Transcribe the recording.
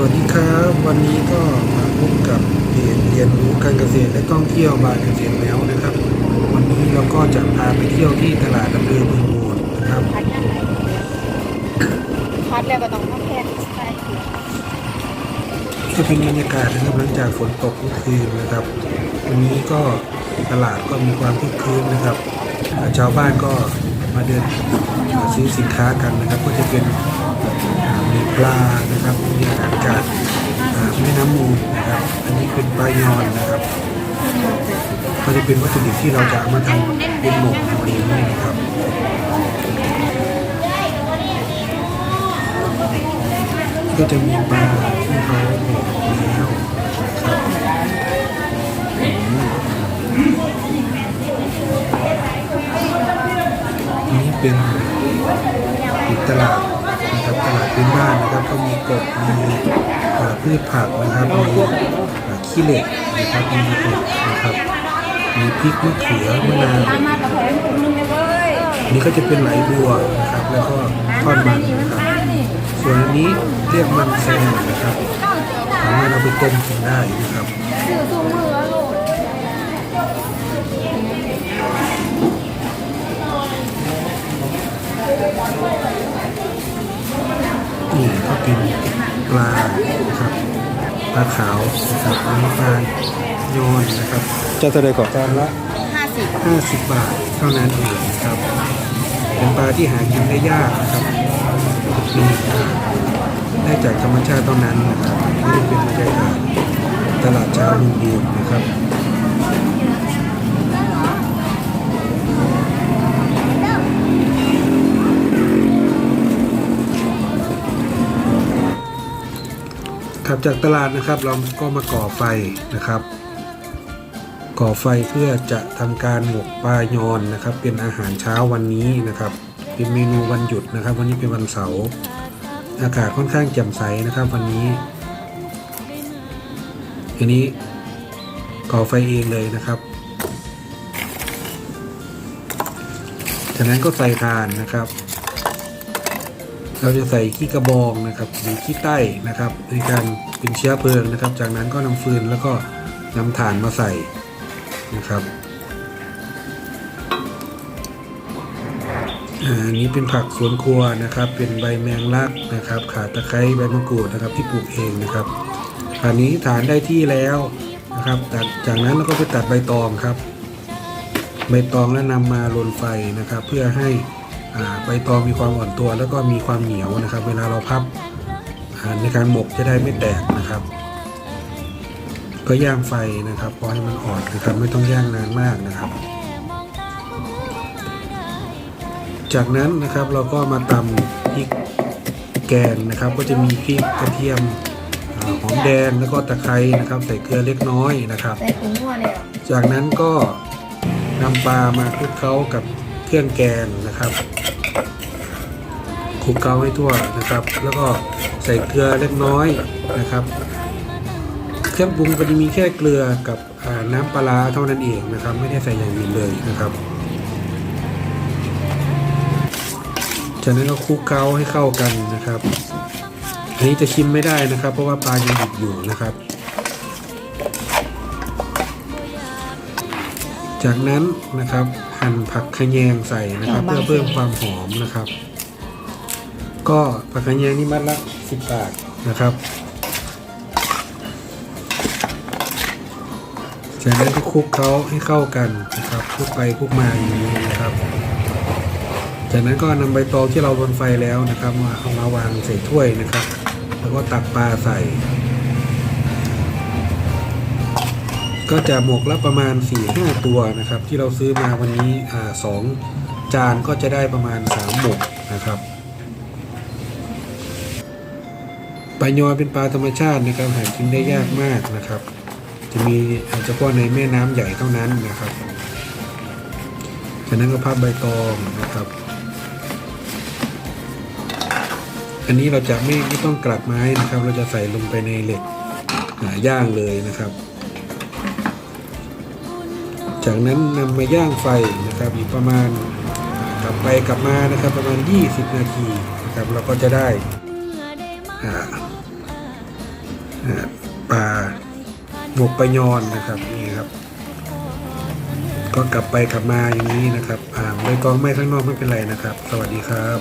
วัสดีครับ วันนี้ก็มาพบกับเพจเรียนรู้การเกษตรและท่องเที่ยวบายเกษตรแล้วนะครับ วันนี้เราก็จะพาไปเที่ยวที่ตลาดดำเนินเมืองมูลนะครับพัดยังไงพัดแล้วก็ต้องมาแค่ใส่ก็เป็นบรรยากาศนะครับหลังจากฝนตกเมื่อคืนนะครับ วันนี้ก็ตลาดก็มีความคึกคืนนะครับชาวบ้านก็มาเดินซื้อสินค้ากันนะครับ ก็จะเป็นอ่ามีปลา จากแม่น้ำมูลนะครับ อันนี้เป็นปลายอนนะครับก็จะเป็นวัตถุดิบที่เราจะเอามาทำเป็นหมกทำเองนะครับก็จะมีปลาที่เขาหมกแล้วครับอันนี้เป็นตลาด พื้นบ้านนะครับก็มีกบมีพืชผักนะครับมีขี้เหล็กนะครับมีเห็ดนะครับมีพริกมะเขือมะนาวมาลอันนี้ก็จะเป็นไหลบัวนะครับ แล้วก็ทอดมันนะครับส่วนอันนี้เรียกมันแซงนะครับสามารถเอาไปต้มกินได้นะครับสื่อซูมือลูก นี่ก็เป็นปลานะครับปลาขาวนะครับอันนี้ปลาโยนนะครับจะเท่าไรก่อนจานละห้าสิบ50 บาทเท่านั้นเองนะครับเป็นปลาที่หากินได้ยากนะครับมีได้จากธรรมชาติเท่านั้นนะครับนี่เป็นบรรยากาศตลาดเช้าลุงบูนนะครับ ขับจากตลาดนะครับเราก็มาก่อไฟนะครับ ก่อไฟเพื่อจะทำการหมกปลายอนนะครับ เป็นอาหารเช้าวันนี้นะครับ เป็นเมนูวันหยุดนะครับ วันนี้เป็นวันเสาร์อากาศค่อนข้างแจ่มใสนะครับวันนี้ทีนี้ก่อไฟเองเลยนะครับจากนั้นก็ใส่ถ่านนะครับ เราจะใส่ขี้กระบองนะครับหรือขี้ใต้นะครับในการ เป็นเชื้อเพลิงนะครับ จากนั้นก็นำฟืนแล้วก็นำถ่านมาใส่นะครับอ่าอันนี้เป็นผักสวนครัวนะครับ เป็นใบแมงลักนะครับ ขาตะไคร้ใบมะกรูดนะครับ ที่ปลูกเองนะครับอันนี้ฐานได้ที่แล้วนะครับตัดจากนั้นเราก็ไปตัดใบตองครับ ใบตองแล้วนำมาลนไฟนะครับ เพื่อให้อ่าใบตองมีความอ่อนตัว แล้วก็มีความเหนียวนะครับ เวลาเราพับ ในการหมกจะได้ไม่แตกนะครับ ก็ย่างไฟนะครับพอให้มันอ่อนนะครับไม่ต้องย่างนานมากนะครับ จากนั้นนะครับเราก็มาตำพริกแกงนะครับ ก็จะมีพริกกระเทียมอ่าหอมแดงแล้วก็ตะไคร้นะครับ ใส่เกลือเล็กน้อยนะครับใส่ถุงหัวเลยจากนั้นก็นำปลามาคลุกเคล้ากับเครื่องแกงนะครับ คลุกเคล้าให้ทั่วนะครับ แล้วก็ใส่เกลือเล็กน้อยนะครับ เครื่องปรุงก็จะมีแค่เกลือกับน้ำปลาเท่านั้นเองนะครับ ไม่ได้ใส่อย่างอื่นเลยนะครับจากนั้นก็คลุกเคล้าให้เข้ากันนะครับ อันนี้จะชิมไม่ได้นะครับ เพราะว่าปลายังดิบอยู่นะครับ จากนั้นนะครับหั่นผักขะแยงใส่นะครับ เพื่อเพิ่มความหอมนะครับ ก็ผักขะแยงนี่มัดละ10บาทนะครับจากนั้นก็คลุกเขาให้เข้ากันนะครับคลุกไปคลุกมาอย่างนี้นะครับ จากนั้นก็นำใบตองที่เราบนไฟแล้วนะครับมาเอามาวางใส่ถ้วยนะครับ แล้วก็ตักปลาใส่ ก็จะหมกละประมาณ4-5ตัวนะครับ ที่เราซื้อมาวันนี้อ่าสองจานก็จะได้ประมาณ3หมกนะครับ ลายอเป็นปลาธรรมชาตินะครับหากินได้ยากมากนะครับ จะมีเฉพาะในแม่น้ำใหญ่เท่านั้นนะครับจากนั้นก็พับใบตองนะครับ อันนี้เราจะไม่ไม่ต้องกลัดไม้นะครับ เราจะใส่ลงไปในเหล็กย่างเลยนะครับ จากนั้นนำมาย่างไฟนะครับ อีกประมาณกลับไปกลับมานะครับ ประมาณ 20 นาทีนะครับ เราก็จะได้อ่า ปลาหมกปลายอนนะครับนี่ครับ ก็กลับไปกลับมาอย่างนี้นะครับอ่าใบตองไม่ข้างนอกไม่เป็นไรนะครับ สวัสดีครับ